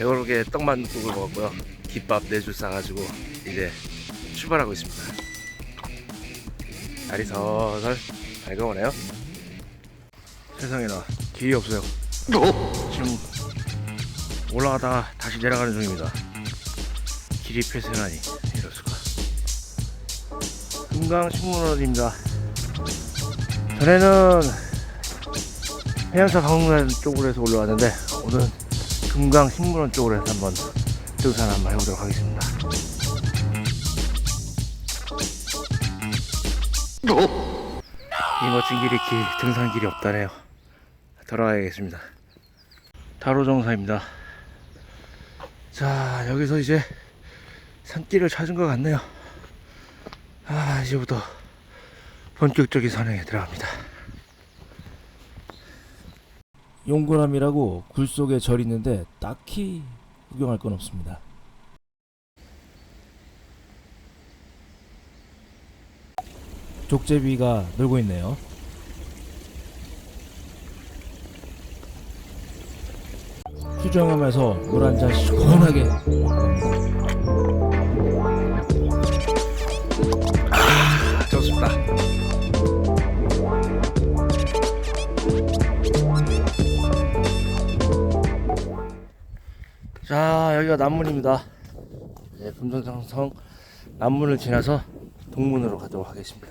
배고르게 떡만국을 먹었고요. 김밥 네 줄 싸가지고 이제 출발하고 있습니다. 날이 서설 밝아오네요. 세상에나 길이 없어요. 지금 올라가다가 다시 내려가는 중입니다. 길이 폐쇄라니 이럴 수가. 금강식물원입니다. 전에는 해양사 박물관 쪽으로 해서 올라왔는데 오늘은 금강식물원 쪽으로 해서 한번 등산 한번 해보도록 하겠습니다. 이 멋진 길이 길, 등산길이 없다네요. 돌아가야겠습니다. 다로정사입니다. 자, 여기서 이제 산길을 찾은 것 같네요. 아, 이제부터 본격적인 산행에 들어갑니다. 용고남이라고 굴 속에 절 있는데 딱히 구경할 건 없습니다. 족제비가 놀고 있네요. 휴정하면서 물 한잔 시원하게 자, 여기가 남문입니다. 네, 금성성 남문을 지나서 동문으로 가도록 하겠습니다.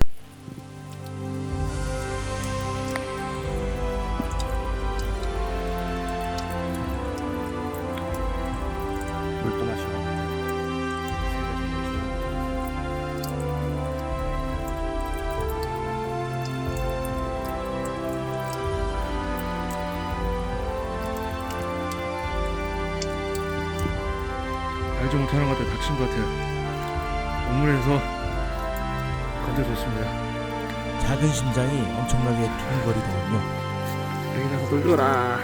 알지 못하는 것 같아 다친 것 같아요. 우물에서 건져줬습니다. 작은 심장이 엄청나게 두근거리더군요. 여기 가서 놀거라.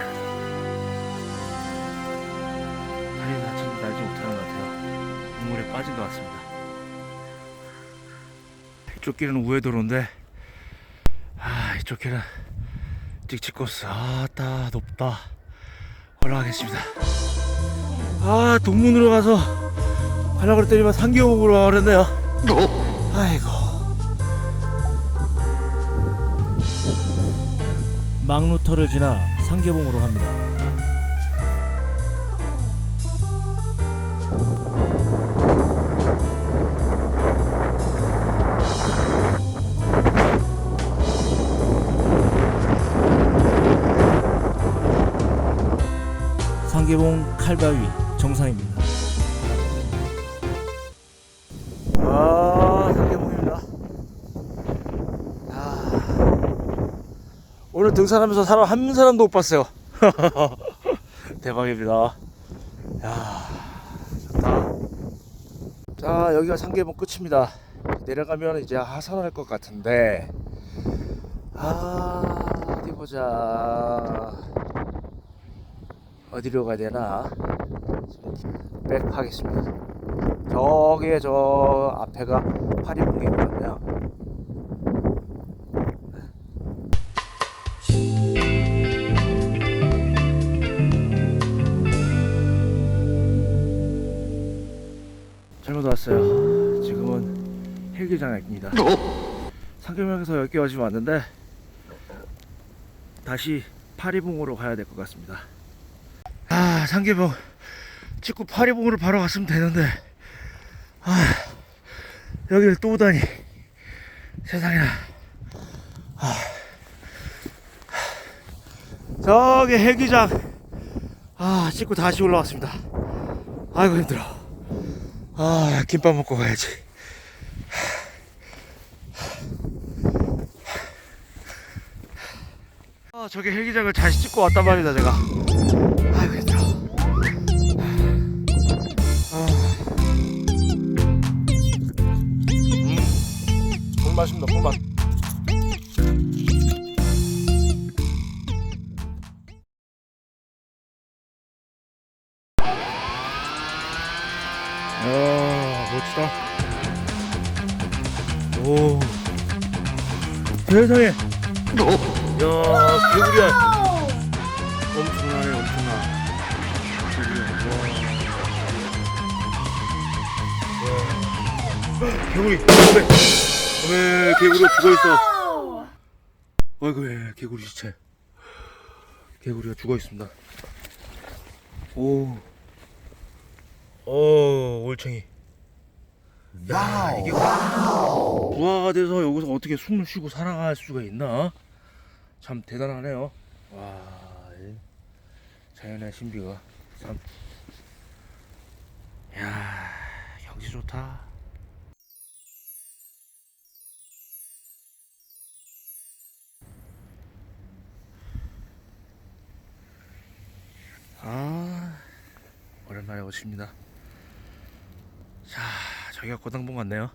다리 다쳤는데 알지 못하는 것 같아요. 우물에 빠진 것 같습니다. 이쪽 길은 우회도로인데, 아 이쪽 길은 찍찍코스. 아따 높다. 올라가겠습니다. 아 동문으로 가서 가려고 그랬더니만 상계호으로 가버렸네요. 아이고. 막루터를 지나 상계봉으로 갑니다. 상계봉 칼바위 정상입니다. 오늘 등산하면서 사람 한 사람도 못 봤어요. 대박입니다. 야, 좋다. 자, 여기가 상계봉 끝입니다. 내려가면 이제 하산할 것 같은데, 아, 어디 보자. 어디로 가야 되나? 백하겠습니다. 저기에 저 앞에가 파리봉이거든요. 잘못 왔어요. 지금은 헬기장입니다. 상계명에서 여기 까지 왔는데 다시 파리봉으로 가야 될 것 같습니다. 아 상계봉 찍고 파리봉으로 바로 갔으면 되는데 아, 여기를 또 오다니. 세상에나. 아. 저기 헬기장. 아, 찍고 다시 올라왔습니다. 아이고, 힘들어. 아, 김밥 먹고 가야지. 아, 저기 헬기장을 다시 찍고 왔단 말이다, 제가. 아이고, 힘들어. 아. 꿀맛입니다 꿀맛 세상에 야 개구리야 엄청나네 엄청나 개구리 어메 어메 개구리 죽어 있어 어이구 예, 개구리 시체 개구리가 죽어 있습니다 오 어, 올챙이 야 이게 부화가 돼서 여기서 어떻게 숨을 쉬고 살아갈 수가 있나 참 대단하네요 와이 자연의 신비가 참 야, 경치 좋다. 아, 오랜만에 오십니다. 자, 저기가 고당봉 같네요.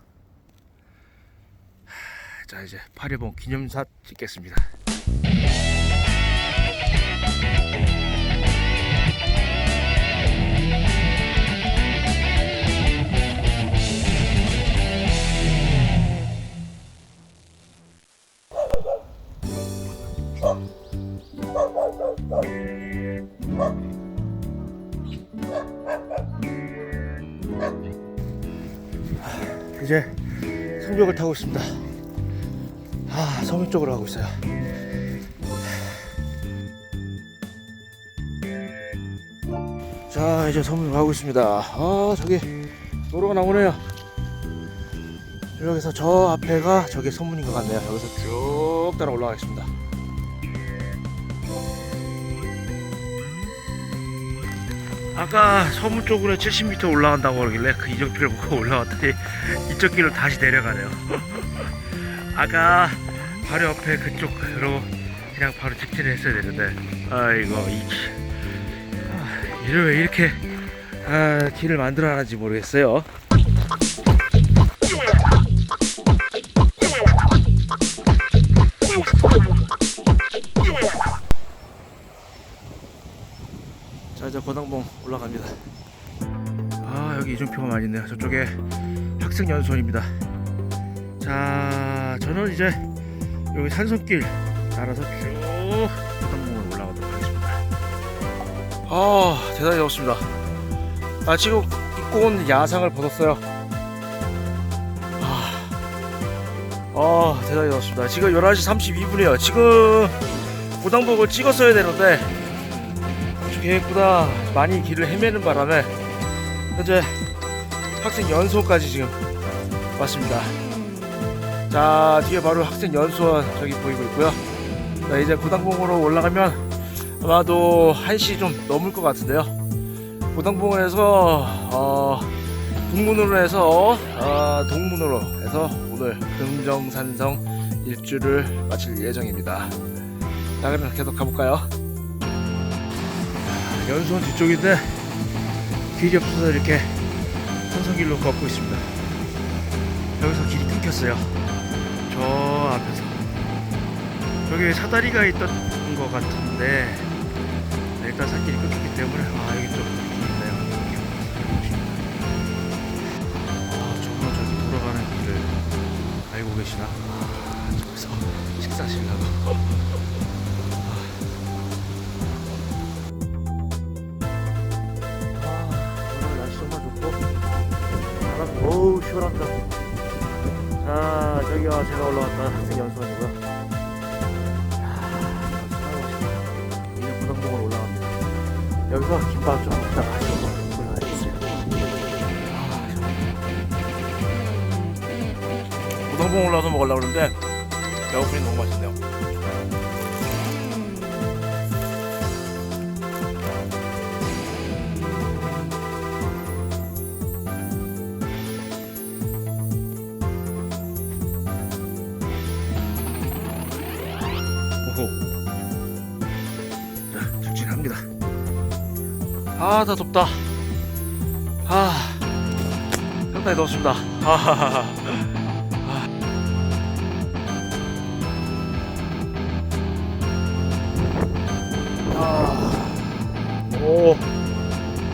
하, 자, 이제 8일봉 기념사 찍겠습니다. 이제 성벽을 타고 있습니다. 아, 서민 쪽으로 가고 있어요. 자, 이제 서민 가고 있습니다. 아, 저기 도로가 나오네요. 여기서 저 앞에가 저게 서문인 것 같네요. 여기서 쭉 따라 올라가겠습니다. 아까 서문 쪽으로 70m 올라간다고 그러길래 그 이정표를 보고 올라왔더니 이쪽 길로 다시 내려가네요. 아까 바로 옆에 그쪽으로 그냥 바로 직진을 했어야 되는데 아이고 이 아, 이를 왜 이렇게 아, 길을 만들어 놨는지 모르겠어요. 이제 고당봉 올라갑니다. 아 여기 이정표가 많이 있네요. 저쪽에 학생연수원입니다. 자 저는 이제 여기 산성길 따라서 쭉 고당봉을 올라가도록 하겠습니다. 아 대단히 덥습니다. 아 지금 입고 온 야상을 벗었어요. 아, 아 대단히 덥습니다. 지금 11시 32분이에요. 지금 고당봉을 찍었어야 되는데 계획보다 많이 길을 헤매는 바람에 현재 학생 연수원까지 지금 왔습니다. 자 뒤에 바로 학생 연수원 저기 보이고 있고요. 자, 이제 고당봉으로 올라가면 아마도 1시 좀 넘을 것 같은데요. 고당봉에서 어, 북문으로 해서 어, 동문으로 해서 오늘 금정산성 일주를 마칠 예정입니다. 자 그럼 계속 가볼까요? 연수원 뒤쪽인데 길이 없어서 이렇게 산성길로 걷고 있습니다. 여기서 길이 끊겼어요. 저 앞에서 여기 사다리가 있던 것 같은데 네, 일단 산길이 끊겼기 때문에 아 여기 좀 있네요. 아 저분은 저기 돌아가는 길을 알고 계시나? 아 저기서 식사하시려고. 시원합니다. 자 저기가 제가 올라갔던 학생 연수원이고요. 이제 부당봉으로 올라갑니다. 여기서 김밥 좀 먹다가. 부당봉 올라가서 먹으려고 그러는데 에어컨이 너무 맛있네요. 아, 다 덥다. 아, 상당히 덥습니다. 하하하하. 아, 오,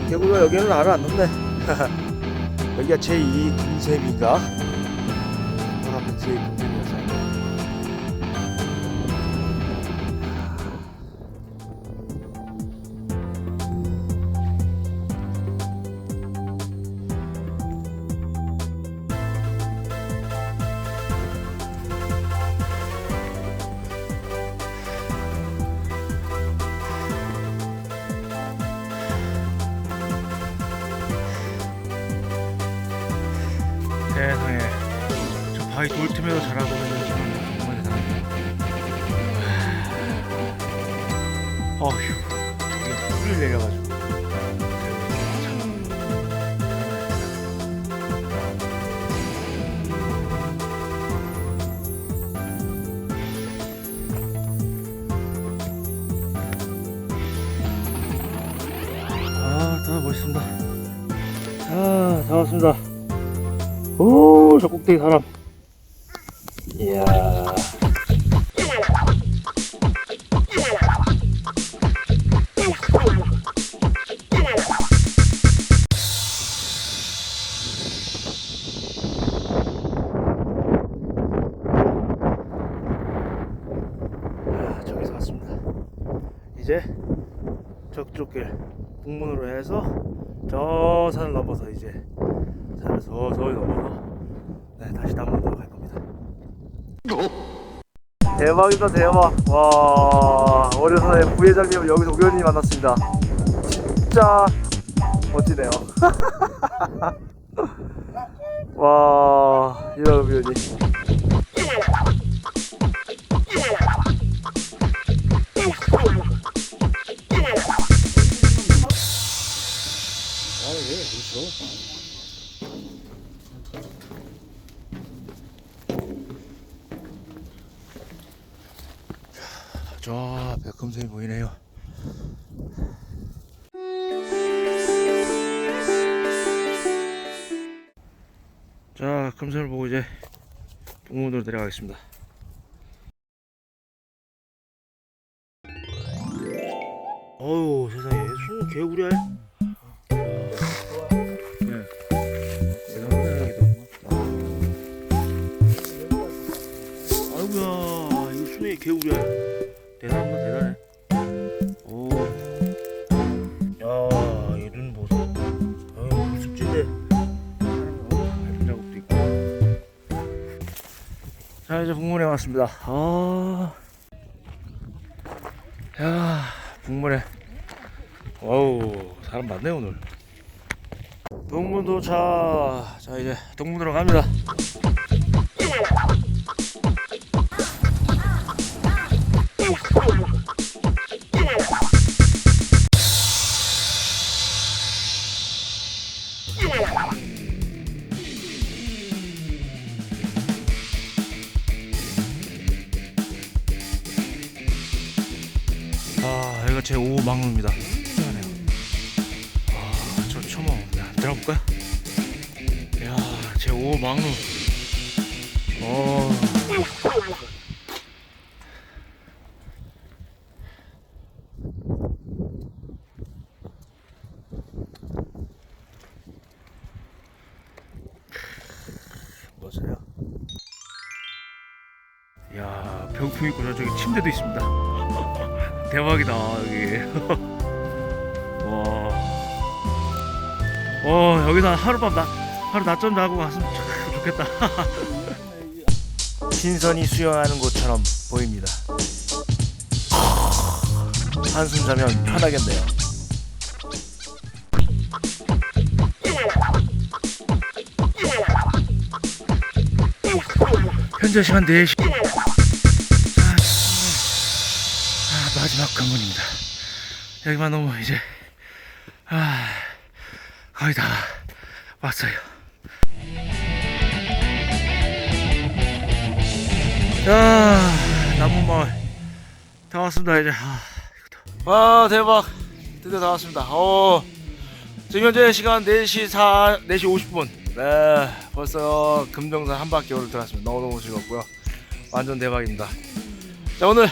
개구리가 여기는 알아 안 넣네. 여기가 제2 금샘인가? 문 앞에 제2 금샘이었 어요. 바위 돌 틈에서 자라고 있는 정말 대단합니다. 어휴, 저기 풀을 내려가지고. 참. 아, 다 멋있습니다. 아, 다 왔습니다. 오, 저 꼭대기 사람. 이야. 아, 저기서 왔습니다. 이제 저쪽 길 북문으로 해서 저 산을 넘어서 이제 산을 서서히 넘어서 네 다시 남문으로 갈 겁니다. 대박이다 대박. 와 어려서의 부회장님을 여기서 우연히 만났습니다. 진짜 멋지네요. 와 이런 우연히. 아왜 그렇죠? 저 백금성이 보이네요. 자, 금성을 보고 이제 동문으로 내려가겠습니다. 어우 세상에 수는 개구리야. 네. 개구리야. 자, 이제 북문에 왔습니다. 아. 야, 북문에. 와우, 사람 많네, 오늘. 동문 도착. 자, 이제 동문으로 갑니다. 제 5호 망루. 어. 멋져요. 이야, 병풍 있고 저쪽에 침대도 있습니다. 대박이다 여기 와. 어 여기다 하룻밤 나 하루 낮잠 자고 갔으면 참 좋겠다 신선이 수영하는 곳처럼 보입니다 한숨 자면 편하겠네요 현재 시간 4시 아, 마지막 관문입니다. 여기만 오면 이제 아 거의 다 왔어요. 자 남문마을 다 왔습니다 이제. 아. 와 대박 드디어 다 왔습니다. 어 지금 현재 시간 4시 4 4시 50분. 네 벌써 금정산 한 바퀴 오를 들었습니다. 너무 너무 즐겁고요. 완전 대박입니다. 자 오늘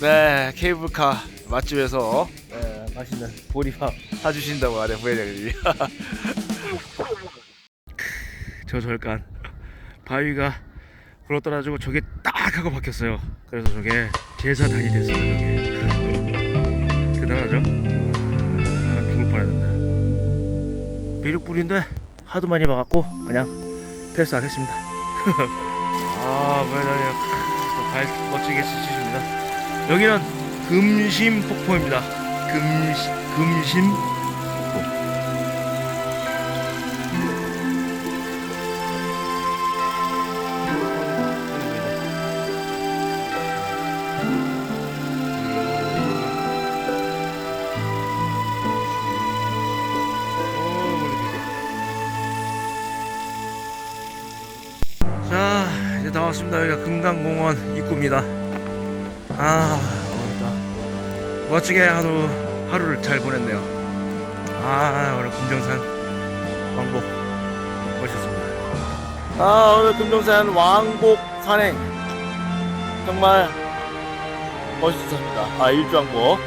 네 케이블카 맛집에서 네, 맛있는 보리밥 사주신다고 하네 부회장님이 저 절간 바위가 굴러떨어지고 저게 딱 하고 박혔어요. 그래서 저게 제사단이 됐어요 저게. 대단하죠? 아, 죽을 뻔했는데 미륵불인데 하도 많이 봐갖고 그냥 패스하겠습니다. 아발 멋지게 치십니다. 여기는 금심 폭포입니다. 금시, 금심 왔습니다. 여기가 금강공원 입구입니다. 아, 오늘도 멋지게 하루 하루를 잘 보냈네요. 아, 오늘 금정산 왕복 멋있었습니다. 아, 오늘 금정산 왕복 산행 정말 멋있었습니다. 아, 일주왕복.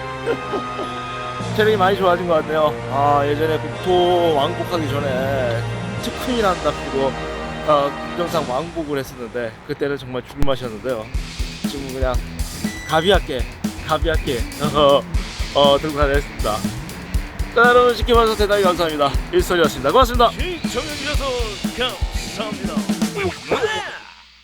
체력이 많이 좋아진 것 같네요. 아, 예전에 국토 왕복하기 전에 특훈이란답시고 어, 금정산 왕복을 했었는데 그때는 정말 죽을 맛이었는데요. 지금 그냥 가비약게 가비약게 어, 어, 들고 다녔습니다. 자, 여러분 지켜봐주셔서 대단히 감사합니다. 일설이었습니다. 고맙습니다. 시청해주셔서 감사합니다.